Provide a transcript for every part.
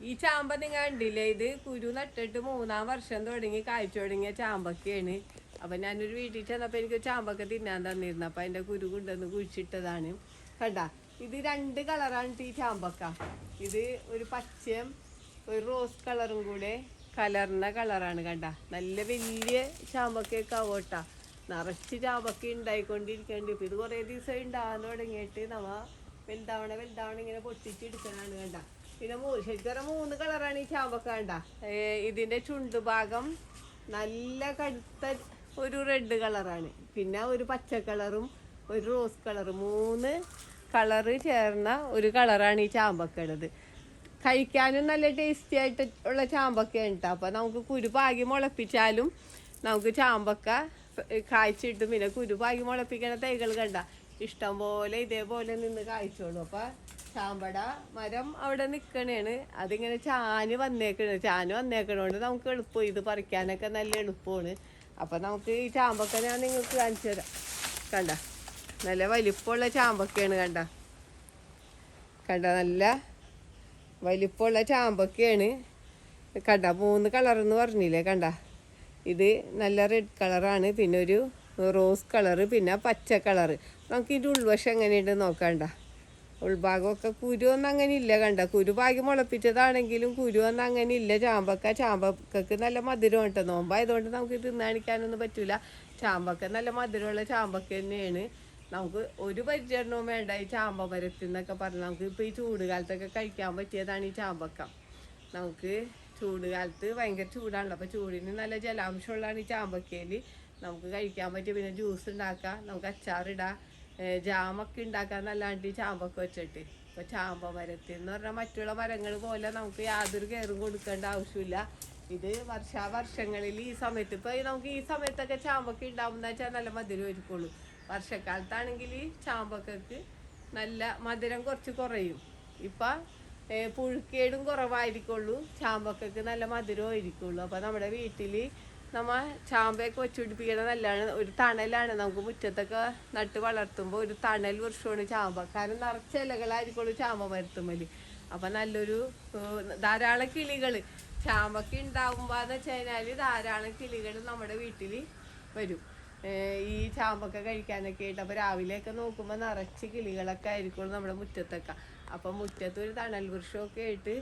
ഈ ചാമ്പ നിങ്ങൾ കണ്ടില്ലേ? ഇത് കുരു നട്ടിട്ട് മൂന്നാം വർഷം തുടങ്ങി കാഴ്ച തുടങ്ങിയ ചാമ്പക്കയാണ്. അപ്പൊ ഞാനൊരു വീട്ടിൽ ചെന്നപ്പോ എനിക്ക് ചാമ്പക്ക തിന്നാൻ തന്നിരുന്നു. അപ്പൊ അതിന്റെ കുരു കൊണ്ടുവന്ന് കുഴിച്ചിട്ടതാണ്. കണ്ട? ഇത് രണ്ട് കളറാണ് ഈ ചാമ്പക്ക. ഇത് ഒരു പച്ചയും ഒരു റോസ് കളറും കൂടെ കലർന്ന കളറാണ് കണ്ട. നല്ല വലിയ ചാമ്പക്കയൊക്കെ ആവോട്ട നിറച്ച് ചാമ്പക്ക ഉണ്ടായിക്കൊണ്ടിരിക്കുന്നുണ്ട്. ഇപ്പൊ ഇത് കുറേ ദിവസം ഉണ്ടാകാൻ തുടങ്ങിയിട്ട് നമ്മ വലുതാവണ വലുതാവണ ഇങ്ങനെ പൊട്ടിച്ചെടുക്കണാണ് കണ്ട. പിന്നെ ശരിക്കും മൂന്ന് കളറാണ് ഈ ചാമ്പക്ക കണ്ട. ഇതിന്റെ ചുണ്ട് ഭാഗം നല്ല കടുത്ത ഒരു റെഡ് കളറാണ്. പിന്നെ ഒരു പച്ച കളറും ഒരു റോസ് കളറും. മൂന്ന് കളറ് ചേർന്ന ഒരു കളറാണ് ഈ ചാമ്പക്ക ഉള്ളത് കഴിക്കാനും നല്ല ടേസ്റ്റി ആയിട്ട് ഉള്ള ചാമ്പക്കയാണ് കേട്ടോ അപ്പം നമുക്ക് കുരു പാകി മുളപ്പിച്ചാലും നമുക്ക് ചാമ്പക്ക കായ്ച്ചിട്ടും പിന്നെ കുരു പാകി മുളപ്പിക്കണ തൈകൾ കണ്ട. ഇഷ്ടം പോലെ ഇതേപോലെ നിന്ന് കായ്ച്ചോളൂ. അപ്പം ചാമ്പട മരം അവിടെ നിൽക്കണേണ് അതിങ്ങനെ ചാന് വന്നേക്കണ്. ചാന് വന്നേക്കണോണ്ട് നമുക്ക് എളുപ്പം ഇത് പറിക്കാനൊക്കെ നല്ല എളുപ്പമാണ്. അപ്പം നമുക്ക് ഈ ചാമ്പക്ക ഞാൻ നിങ്ങൾക്ക് കാണിച്ചു തരാം. കണ്ട? നല്ല വലിപ്പമുള്ള ചാമ്പക്കയാണ് കണ്ട? കണ്ട? നല്ല വലിപ്പമുള്ള ചാമ്പക്കയാണ്. കണ്ട? മൂന്ന് കളർ എന്ന് പറഞ്ഞില്ലേ കണ്ട? ഇത് നല്ല റെഡ് കളറാണ്. പിന്നെ ഒരു റോസ് കളറ് പിന്നെ പച്ച കളറ്. നമുക്ക് ഇതിന്റെ ഉൾവശം എങ്ങനെയുണ്ട് നോക്കണ്ട. ഉൾഭാഗമൊക്കെ കുരുവൊന്നും അങ്ങനെ ഇല്ല കണ്ട. കുരു പാകി മുളപ്പിച്ചതാണെങ്കിലും കുരുവൊന്നും അങ്ങനെ ഇല്ല. ചാമ്പക്ക ചാമ്പക്കക്ക് നല്ല മധുരം കേട്ടോ. നോമ്പായതുകൊണ്ട് നമുക്ക് തിന്നാണിക്കാനൊന്നും പറ്റില്ല ചാമ്പക്ക നല്ല മധുരമുള്ള ചാമ്പക്ക തന്നെയാണ്. നമുക്ക് ഒരു പരിചരണവും വേണ്ട. ഈ ചാമ്പ മരത്തിൽ എന്നൊക്കെ നമുക്ക് ഇപ്പോൾ ഈ ചൂട് കാലത്തൊക്കെ കഴിക്കാൻ പറ്റിയതാണ് ഈ ചാമ്പക്ക. നമുക്ക് ചൂട് കാലത്ത് ഭയങ്കര ചൂടാണല്ലോ അപ്പോൾ ചൂടിന് നല്ല ജലാംശമുള്ളതാണ് ഈ ചാമ്പക്കയിൽ നമുക്ക് കഴിക്കാൻ പറ്റിയ പിന്നെ ജ്യൂസ് ഉണ്ടാക്കാം. നമുക്ക് അച്ചാറിടാം. ജാമൊക്കെ ഉണ്ടാക്കാൻ നല്ലാണ്ട് ചാമ്പൊക്കെ വെച്ചിട്ട്. ഇപ്പൊ ചാമ്പ മരത്തിൽ എന്ന് പറഞ്ഞാൽ മറ്റുള്ള മരങ്ങൾ പോലെ നമുക്ക് യാതൊരു കെയറും കൊടുക്കേണ്ട ആവശ്യമില്ല. ഇത് വർഷാവർഷങ്ങളിൽ ഈ സമയത്ത് ഇപ്പൊ നമുക്ക് ഈ സമയത്തൊക്കെ ചാമ്പൊക്കെ ഉണ്ടാവുന്ന വെച്ചാൽ നല്ല മധുരം ഒരുക്കുള്ളൂ വർഷക്കാലത്താണെങ്കിൽ ചാമ്പൊക്കെ നല്ല മധുരം കുറച്ച് കുറയും. ഇപ്പം പുഴുക്കേടും കുറവായിരിക്കുള്ളൂ. ചാമ്പൊക്കെ നല്ല മധുരം ആയിരിക്കുള്ളൂ. അപ്പൊ നമ്മുടെ വീട്ടിൽ നമ്മ ചാമ്പയൊക്കെ വെച്ച് നല്ലതാണ് ഒരു തണലാണ് നമുക്ക് മുറ്റത്തൊക്കെ നട്ട് വളർത്തുമ്പോൾ ഒരു തണൽ വൃക്ഷമാണ് ചാമ്പ. കാരണം നിറച്ച ഇലകളായിരിക്കുള്ളൂ ചാമ്പ മരത്തുമ്മൽ അപ്പം നല്ലൊരു ധാരാളം കിളികൾ ചാമ്പക്ക ഉണ്ടാകുമ്പോൾ എന്ന് വെച്ച് കഴിഞ്ഞാൽ ധാരാളം കിളികൾ നമ്മുടെ വീട്ടിൽ വരും. ഈ ചാമ്പൊക്കെ കഴിക്കാനൊക്കെ ആയിട്ട്. അപ്പോൾ രാവിലെയൊക്കെ നോക്കുമ്പോൾ നിറച്ച് കിളികളൊക്കെ ആയിരിക്കും നമ്മുടെ മുറ്റത്തൊക്കെ. അപ്പം മുറ്റത്ത് ഒരു തണൽ വൃക്ഷമൊക്കെ ആയിട്ട്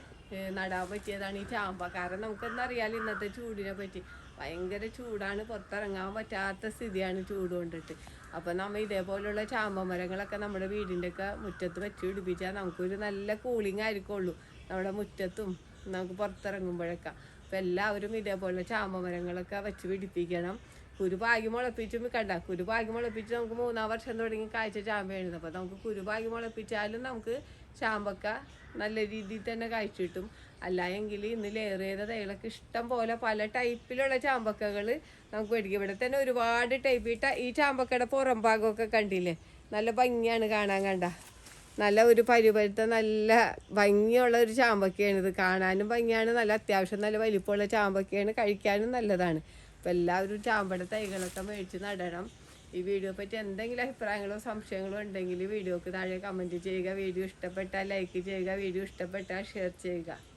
നടാൻ പറ്റിയതാണ് ഈ ചാമ്പ. കാരണം നമുക്കെന്നറിയാലോ ഇന്നത്തെ ചൂടിനെ പറ്റി. ഭയങ്കര ചൂടാണ്. പുറത്തിറങ്ങാൻ പറ്റാത്ത സ്ഥിതിയാണ് ചൂട് കൊണ്ടിട്ട്. അപ്പം നമ്മൾ ചാമ്പ മരങ്ങളൊക്കെ നമ്മുടെ വീടിന്റെ ഒക്കെ മുറ്റത്ത് വെച്ച് പിടിപ്പിച്ചാൽ നമുക്കൊരു നല്ല കൂളിംഗ് ആയിരിക്കുള്ളൂ. നമ്മുടെ മുറ്റത്തും നമുക്ക് പുറത്തിറങ്ങുമ്പോഴൊക്കെ. അപ്പം എല്ലാവരും ഇതേപോലെ ചാമ്പ മരങ്ങളൊക്കെ വെച്ച് പിടിപ്പിക്കണം. കുരുപാകി മുളപ്പിച്ചും കണ്ട. കുരുപാകി മുളപ്പിച്ച് നമുക്ക് മൂന്നാം വർഷം തുടങ്ങി കാഴ്ച ചാമ്പ എഴുതുന്നത് അപ്പോൾ നമുക്ക് കുരുപാകി മുളപ്പിച്ചാലും നമുക്ക് ചാമ്പക്ക നല്ല രീതിയിൽ തന്നെ കാഴ്ച കിട്ടും. അല്ല എങ്കിൽ ഇന്ന് ലെയർ ചെയ്ത തൈകളൊക്കെ ഇഷ്ടം പോലെ പല ടൈപ്പിലുള്ള ചാമ്പക്കകൾ നമുക്ക് മേടിക്കും. ഇവിടെ തന്നെ ഒരുപാട് ടൈപ്പ് ഈ ചാമ്പക്കയുടെ പുറം ഭാഗമൊക്കെ കണ്ടില്ലേ? നല്ല ഭംഗിയാണ് കാണാൻ കണ്ട. നല്ല ഒരു പരിപരുത്ത നല്ല ഭംഗിയുള്ള ഒരു ചാമ്പക്കയാണ് ഇത്. കാണാനും ഭംഗിയാണ്. നല്ല അത്യാവശ്യം നല്ല വലിപ്പമുള്ള ചാമ്പക്കയാണ്. കഴിക്കാനും നല്ലതാണ്. അപ്പം എല്ലാവരും ചാമ്പയുടെ തൈകളൊക്കെ മേടിച്ച് നടണം. ഈ വീഡിയോ പറ്റി എന്തെങ്കിലും അഭിപ്രായങ്ങളോ സംശയങ്ങളോ ഉണ്ടെങ്കിൽ വീഡിയോക്ക് താഴെ കമന്റ് ചെയ്യുക. വീഡിയോ ഇഷ്ടപ്പെട്ടാൽ ലൈക്ക് ചെയ്യുക. വീഡിയോ ഇഷ്ടപ്പെട്ടാൽ ഷെയർ ചെയ്യുക.